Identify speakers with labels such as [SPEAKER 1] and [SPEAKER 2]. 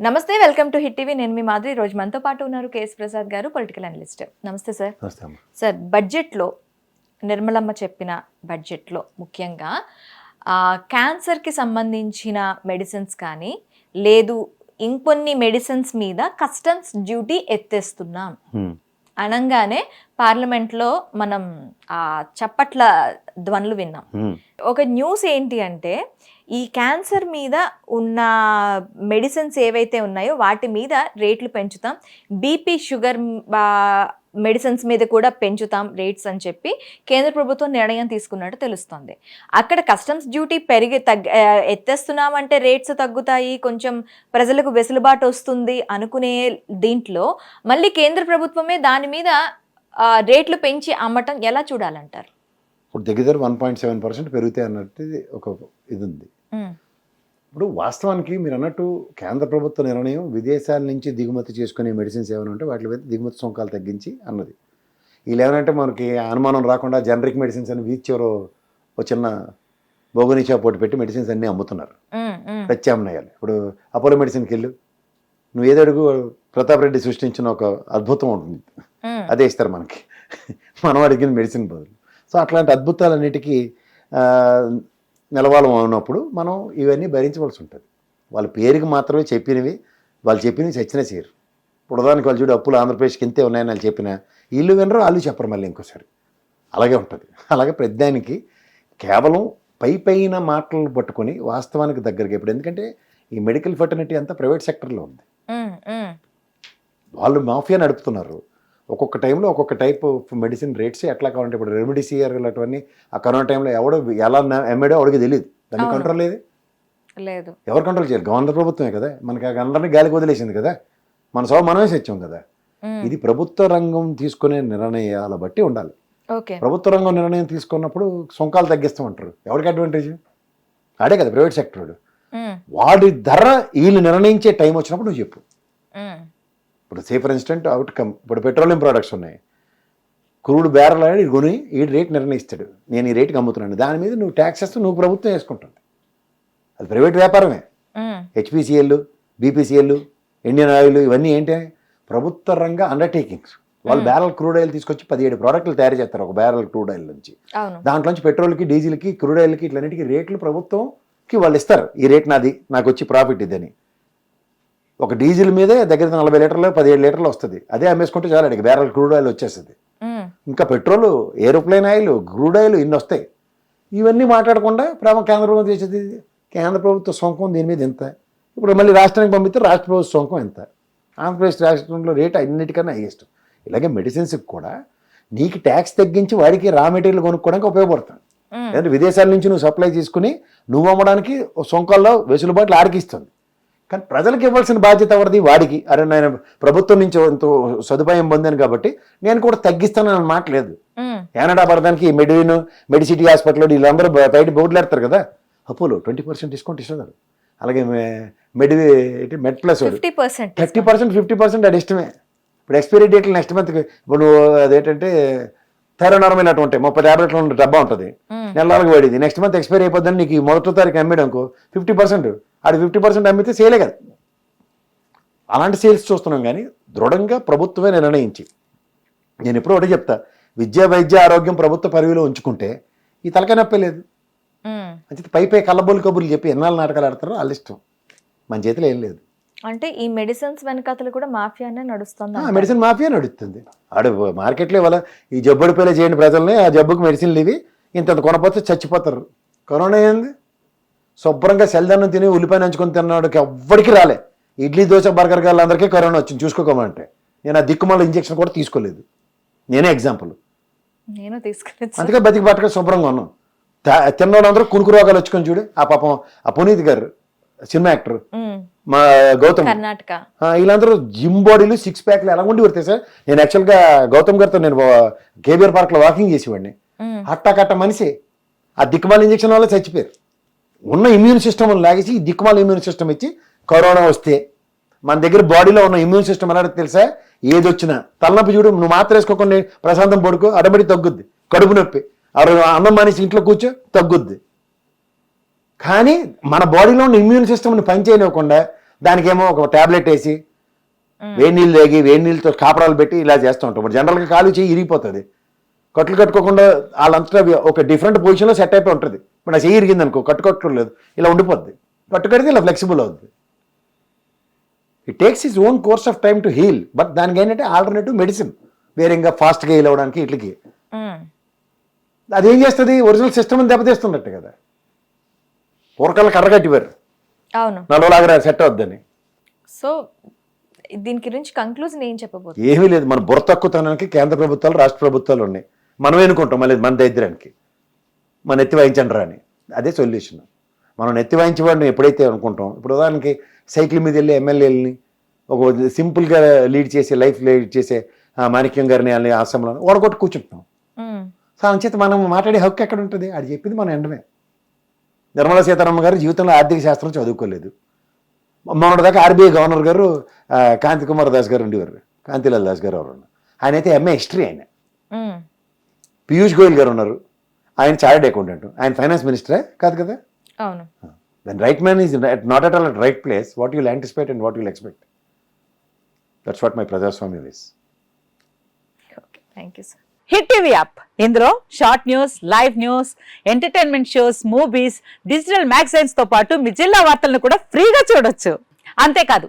[SPEAKER 1] నమస్తే welcome to hit TV. నేను మీ మాధురి. ఈ రోజు మనతో పాటు ఉన్నారు కేఎస్ ప్రసాద్ గారు పొలిటికల్ అనలిస్ట్. నమస్తే సార్. సార్ బడ్జెట్లో నిర్మలమ్మ చెప్పిన బడ్జెట్లో ముఖ్యంగా క్యాన్సర్కి సంబంధించిన మెడిసిన్స్ కానీ లేదు ఇంకొన్ని మెడిసిన్స్ మీద కస్టమ్స్ డ్యూటీ ఎత్తేస్తున్నాం. అనగానే పార్లమెంట్లో మనం ఆ చప్పట్ల ధ్వనులు విన్నాం. ఒక న్యూస్ ఏంటి అంటే ఈ క్యాన్సర్ మీద ఉన్న మెడిసిన్స్ ఏవైతే ఉన్నాయో వాటి మీద రేట్లు పెంచుతాం బీపీ షుగర్ మెడిసిన్స్ మీద కూడా పెంచుతాం రేట్స్ అని చెప్పి కేంద్ర ప్రభుత్వం నిర్ణయం తీసుకున్నట్టు తెలుస్తోంది. అక్కడ కస్టమ్స్ డ్యూటీ పెరిగి తగ్గ ఎత్తేస్తున్నామంటే రేట్స్ తగ్గుతాయి కొంచెం ప్రజలకు వెసులుబాటు వస్తుంది అనుకునే దీంట్లో మళ్ళీ కేంద్ర ప్రభుత్వమే దాని మీద రేట్లు పెంచి అమ్మటం ఎలా చూడాలంటారు?
[SPEAKER 2] ఇప్పుడు దగ్గర వన్ పాయింట్ సెవెన్ పర్సెంట్ పెరుగుతాయి అన్నట్టు ఇది ఒక ఇది ఉంది. ఇప్పుడు వాస్తవానికి మీరు అన్నట్టు కేంద్ర ప్రభుత్వ నిర్ణయం విదేశాల నుంచి దిగుమతి చేసుకునే మెడిసిన్స్ ఏమైనా ఉంటే వాటి మీద దిగుమతి సుంకాలు తగ్గించి అన్నది. వీళ్ళు ఏమంటే మనకి అనుమానం రాకుండా జనరిక్ మెడిసిన్స్ అని వీచ్ చివర ఒక చిన్న బోగనీచా పోటీ పెట్టి మెడిసిన్స్ అన్నీ అమ్ముతున్నారు. ప్రత్యామ్నాయాలు. ఇప్పుడు అపోలో మెడిసిన్కి వెళ్ళు నువ్వు ఏదడుగు ప్రతాప్ రెడ్డి సృష్టించిన ఒక అద్భుతం ఉంటుంది. అదే ఇస్తారు మనకి. మనం అడిగిన మెడిసిన్ బదులు. సో అట్లాంటి అద్భుతాలన్నిటికీ నిలవాలం ఉన్నప్పుడు మనం ఇవన్నీ భరించవలసి ఉంటుంది. వాళ్ళ పేరుకి మాత్రమే చెప్పినవి వాళ్ళు చెప్పినవి చచ్చిన చేయరు ఇప్పుడు ఉదాహరణకి వాళ్ళు చూడు అప్పులు ఆంధ్రప్రదేశ్కి ఇంతే ఉన్నాయని వాళ్ళు చెప్పిన వీళ్ళు వినరు వాళ్ళు చెప్పరు మళ్ళీ ఇంకోసారి. అలాగే ఉంటుంది. అలాగే ప్రతిదానికి కేవలం పై పైన మాటలు పట్టుకొని వాస్తవానికి దగ్గరికి ఇప్పుడు ఎందుకంటే ఈ మెడికల్ ఫర్టిలిటీ అంతా ప్రైవేట్ సెక్టర్లో ఉంది. వాళ్ళు మాఫియా నడుపుతున్నారు. ఒక్కొక్క టైంలో ఒక్కొక్క టైప్ ఆఫ్ మెడిసిన్ రేట్స్ ఎట్లా కావాలంటే ఇప్పుడు రెమిడిసియర్ ఇలాంటివన్నీ ఆ కరోనా టైంలో ఎవడో ఎలా ఎమ్మెడో ఎవరికి తెలియదు దాన్ని. కంట్రోల్ లేదు
[SPEAKER 1] లేదు.
[SPEAKER 2] ఎవరు కంట్రోల్ చేయాలి గవర్నర్ ప్రభుత్వమే కదా. మనకి అందరినీ గాలికి వదిలేసింది కదా. మన సభ మనమే తెచ్చాం కదా. ఇది ప్రభుత్వ రంగం తీసుకునే నిర్ణయాల బట్టి ఉండాలి. ప్రభుత్వ రంగం నిర్ణయం తీసుకున్నప్పుడు సొంకాలు తగ్గిస్తామంటారు. ఎవరికి అడ్వాంటేజ్ ఆడే కదా ప్రైవేట్ సెక్టర్ వాడు. ధర వీళ్ళు నిర్ణయించే టైం వచ్చినప్పుడు నువ్వు చెప్పు. ఇప్పుడు సే ఫర్ ఇన్స్టెంట్ అవుట్కమ్ ఇప్పుడు పెట్రోలియం ప్రోడక్ట్స్ ఉన్నాయి. క్రూడ్ బ్యారల్ అనేది కొని ఈ రేట్ నిర్ణయిస్తాడు. నేను ఈ రేటుకి అమ్ముతున్నాను. దాని మీద నువ్వు ట్యాక్స్ వేస్తే నువ్వు ప్రభుత్వం వేసుకుంటుంది. అది ప్రైవేట్ వ్యాపారమే. హెచ్పిసిఎల్ బీపీసీఎల్ ఇండియన్ ఆయిల్ ఇవన్నీ ఏంటి? ప్రభుత్వ రంగ అండర్టేకింగ్స్ వాళ్ళు బ్యారల్ క్రూడ్ ఆయిల్ తీసుకొచ్చి పదిహేడు ప్రోడక్ట్లు తయారు చేస్తారు ఒక బ్యారల్ క్రూడ్ ఆయిల్ నుంచి. దాంట్లోంచి పెట్రోల్కి డీజిల్కి క్రూడ్ ఆయిల్కి ఇట్లన్నిటికీ రేట్లు ప్రభుత్వంకి వాళ్ళు ఇస్తారు. ఈ రేట్ నాది నాకు వచ్చి ప్రాఫిట్ ఇదని. ఒక డీజిల్ మీదే దగ్గర నలభై లీటర్లు పదిహేడు లీటర్లు వస్తుంది. అదే అమ్మేసుకుంటే చాలా అడిగి బ్యారల్ క్రూడ్ ఆయిల్ వచ్చేస్తుంది. ఇంకా petrol aeroplane oil crude oil ఇన్ని వస్తాయి. ఇవన్నీ మాట్లాడకుండా ప్రేమ కేంద్ర ప్రభుత్వం చేసేది కేంద్ర ప్రభుత్వ సొంకం దీని మీద ఎంత? ఇప్పుడు మళ్ళీ రాష్ట్రానికి పంపిస్తే రాష్ట్ర ప్రభుత్వ సొంకం ఎంత? ఆంధ్రప్రదేశ్ రాష్ట్రంలో రేట్ అన్నిటికన్నా హైయెస్ట్. ఇలాగే మెడిసిన్స్కి కూడా నీకు ట్యాక్స్ తగ్గించి వాడికి రా మెటీరియల్ కొనుక్కోవడానికి ఉపయోగపడుతుంది లేదంటే విదేశాల నుంచి నువ్వు సప్లై చేసుకుని నువ్వు అమ్మడానికి సొంకల్లో వెసులుబాట్లు ఆడికిస్తుంది కానీ ప్రజలకు ఇవ్వాల్సిన బాధ్యత ఎవరిది? వాడికి. అరే నేను ప్రభుత్వం నుంచి ఎంతో సదుపాయం పొందాను కాబట్టి నేను కూడా తగ్గిస్తానని మాట లేదు.
[SPEAKER 1] ఉమ్,
[SPEAKER 2] కెనడా పడడానికి మెడివిన్ మెడిసిటీ హాస్పిటల్ వీళ్ళందరూ బయట బోర్డులు ఎడతారు కదా? అపోలో ట్వంటీ పర్సెంట్ డిస్కౌంట్ ఇస్తున్నారు. అలాగే మెడివి MedPlus
[SPEAKER 1] fifty percent
[SPEAKER 2] thirty percent fifty percent అది ఇష్టమే. ఇప్పుడు ఎక్స్పైరీ డేట్లు నెక్స్ట్ మంత్కి ఇప్పుడు అదేంటంటే థైరోనార్మల్ అటు ఉంటాయి. ముప్పై ట్యాబ్లెట్లు డబ్బా ఉంటుంది. నెలలకు పడింది నెక్స్ట్ మంత్ ఎక్స్పైరీ అయిపోద్దని నీకు మొదటి తారీఖు అమ్మేయడం అనుకో ఫిఫ్టీ పర్సెంట్ ఆడు ఫిఫ్టీ పర్సెంట్ అమ్మితే సేలే కదా. అలాంటి సేల్స్ చూస్తున్నాం కానీ దృఢంగా ప్రభుత్వమే నిర్ణయించి నేను ఎప్పుడూ ఒకటే చెప్తా విద్య వైద్య ఆరోగ్యం ప్రభుత్వ పరిధిలో ఉంచుకుంటే ఈ తలకాయ నొప్పి లేదు. అంటే పై పై కళ్ళబోలు కబుర్లు చెప్పి ఎన్నాళ్ళు నాటకాలు ఆడతారో వాళ్ళ ఇష్టం. మన చేతిలో ఏం లేదు.
[SPEAKER 1] అంటే ఈ మెడిసిన్స్ వెనకాతలు కూడా మాఫియానే నడుస్తుంది
[SPEAKER 2] ఆ, మెడిసిన్ మాఫియా నడుస్తుంది. ఆడు మార్కెట్లో ఇవాళ ఈ జబ్బుడు పేలే చేయండి ప్రజల్ని ఆ జబ్బుకి మెడిసిన్లు ఇవి. ఇంత కొనపోతే చచ్చిపోతారు. కరోనా ఏంది? శుభ్రంగా సెల్దన్నం తిని ఉల్లిపాయ నంచుకొని తిన్నాడుకి ఎవ్వడికి రాలే. ఇడ్లీ దోశ బర్గర్ గాళ్ళందరికీ కరోనా వచ్చింది. చూసుకోకమంటే నేను ఆ దిక్కుమాల ఇంజెక్షన్ కూడా తీసుకోలేదు. నేనే ఎగ్జాంపుల్
[SPEAKER 1] నేను తీసుకెళ్ళచ్చు
[SPEAKER 2] అందుకే బతికి బట్టక శుభ్రంగా ఉన్నాం. తిన్నోళ్ళందరూ కునుకు రోగాలు వచ్చుకొని చూడు. ఆ పాపం ఆ పునీత్ గారు సినిమా యాక్టర్ మా గౌతమ్.
[SPEAKER 1] కర్ణాటక.
[SPEAKER 2] ఆ, వీళ్ళందరూ జిమ్ బాడీలు సిక్స్ ప్యాక్లు ఎలా ఉండి పడతాయి సార్ నేను యాక్చువల్గా గౌతమ్ గారితో నేను కేబీఆర్ పార్క్లో వాకింగ్ చేసేవాడిని. హట్టా కట్ట మనిషి. ఆ దిక్కుమాల ఇంజక్షన్ వల్ల చచ్చిపోయారు. ఉన్న ఇమ్యూన్ సిస్టమ్ లాగేసి ఈ దిక్కుమాల ఇమ్యూన్ సిస్టమ్ ఇచ్చి కరోనా వస్తే. మన దగ్గర బాడీలో ఉన్న ఇమ్యూన్ సిస్టమ్ ఎలా తెలుసా? ఏది వచ్చినా తలనొప్పి చూడు నువ్వు మాత్ర వేసుకోకుండా ప్రశాంతం పడుకో అడబడి తగ్గుద్ది. కడుపు నొప్పి. అన్నం మానేసి ఇంట్లో కూర్చో తగ్గుద్ది. కానీ మన బాడీలో ఉన్న ఇమ్యూన్ సిస్టమ్ని పనిచేయనివ్వకుండా దానికేమో ఒక ట్యాబ్లెట్ వేసి. వేడి నీళ్ళు తాగి వేడి నీళ్ళతో కాపరాలు పెట్టి ఇలా చేస్తూ ఉంటాం. ఇప్పుడు జనరల్గా కాలు చేయి ఇరిగిపోతుంది. కట్లు కట్టుకోకుండా వాళ్ళంతా ఒక డిఫరెంట్ పొజిషన్లో సెట్ అయిపోయి ఉంటుంది. ఇప్పుడు నా చెయ్యి ఇరిగింది అనుకో కట్టు కట్టుకోలేదు ఇలా ఉండిపోద్ది. కట్టు కడితే ఇలా ఫ్లెక్సిబుల్ అవుతుంది it takes its own course of time to heal but దానికి ఏంటంటే ఆల్టర్నేటివ్ మెడిసిన్ వేరే ఇంకా ఫాస్ట్గా హీల్ అవ్వడానికి ఇట్లకి. అదేం చేస్తుంది? ఒరిజినల్ సిస్టమ్ దెబ్బతీస్తున్నట్టు కదా. పూర్వకాల కర్రగట్టివారు
[SPEAKER 1] అవును.
[SPEAKER 2] నలవలాగా సెట్ అవుద్దని.
[SPEAKER 1] సో దీని గురించి కంక్లూజన్ ఏం చెప్పబోతుంది?
[SPEAKER 2] ఏమీ లేదు. మన బుర్ర తక్కువతనానికి కేంద్ర ప్రభుత్వాలు రాష్ట్ర ప్రభుత్వాలు ఉన్నాయి. మనం ఎన్నుకుంటాం మళ్ళీ మన దరిద్రానికి. మన ఎత్తి వాయించండి అని అదే సొల్యూషన్. మనం నెత్తి వాయించేవాడిని ఎప్పుడైతే అనుకుంటాం ఇప్పుడు ఉదాహరణకి సైకిల్ మీద వెళ్ళి ఎమ్మెల్యేలని ఒక సింపుల్గా లీడ్ చేసే లైఫ్ లీడ్ చేసే మాణిక్యం గారిని వాళ్ళని ఆశ్రమంలో ఓడగొట్టి కూర్చుంటాం
[SPEAKER 1] మ్మ్.
[SPEAKER 2] సో అంచేత మనం మాట్లాడే హక్కు ఎక్కడ ఉంటుంది అది చెప్పింది మనం ఎండమే. నిర్మలా సీతారామన్ గారు జీవితంలో ఆర్థిక శాస్త్రం చదువుకోలేదు. మొన్నటిదాకా ఆర్బీఐ గవర్నర్ గారు కాంతి కుమార్ దాస్ గారు ఉండేవారు. కాంతిలాల్ దాస్ గారు ఎవరు ఆయన అయితే ఎంఏ హిస్టరీ ఆయన. పీయూష్ గోయల్ గారు ఉన్నారు. ఆయన చార్టెడ్ అకౌంటెంట్. ఆయన ఫైనాన్స్ మినిస్టరే కాదు కదా?
[SPEAKER 1] అవును.
[SPEAKER 2] Then right man is not at all at right place what you'll anticipate and what you'll expect that's what my ప్రజాస్వామ్యం is
[SPEAKER 1] okay thank you sir
[SPEAKER 3] hit TV app ఇందులో short news live news entertainment shows movies digital మ్యాగజైన్స్తో పాటు మీ జిల్లా వార్తలను కూడా ఫ్రీగా చూడొచ్చు. అంతేకాదు